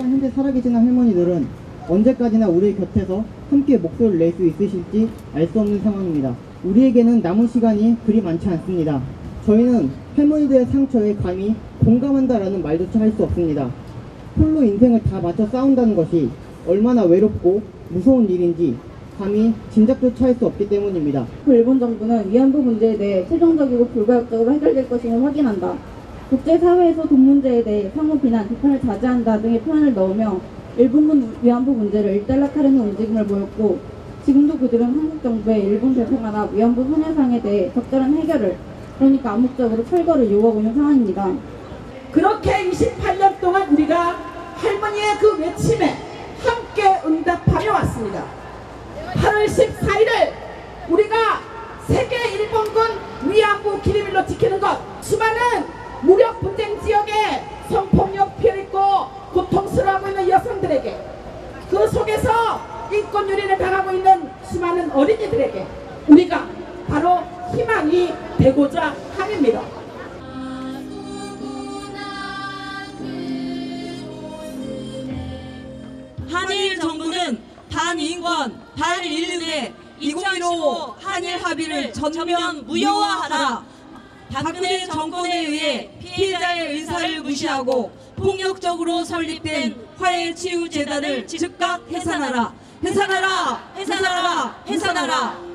현재 살아계시는 할머니들은 언제까지나 우리의 곁에서 함께 목소리를 낼 수 있으실지 알 수 없는 상황입니다. 우리에게는 남은 시간이 그리 많지 않습니다. 저희는 할머니들의 상처에 감히 공감한다라는 말조차 할 수 없습니다. 홀로 인생을 다 맞춰 싸운다는 것이 얼마나 외롭고 무서운 일인지 감히 짐작조차 할 수 없기 때문입니다. 그 일본 정부는 위안부 문제에 대해 최종적이고 불가역적으로 해결될 것임을 확인한다. 국제사회에서 돈 문제에 대해 비난, 비판을 자제한다 등의 표현을 넣으며 일본군 위안부 문제를 일단락하려는 움직임을 보였고 지금도 그들은 한국 정부의 일본 대표관나 위안부 손해상에 대해 적절한 해결을 그러니까 암묵적으로 철거를 요구하고 있는 상황입니다. 그렇게 28년 동안 우리가 할머니의 그 외침에 함께 응답하며 왔습니다. 8월 14일을 우리가 세계 일본군 위안부 기리밀로 지키는 것 수많은 무력 분쟁 지역에 성폭 수많은 어린이들에게 우리가 바로 희망이 되고자 함입니다. 한일 정부는 반인권, 반인륜의 2015 한일 합의를 전면 무효화하라. 박근혜 정권에 의해 피해자의 의사를 무시하고 폭력적으로 설립된 화해치유재단을 즉각 해산하라. 해산하라! 해산하라! 해산하라!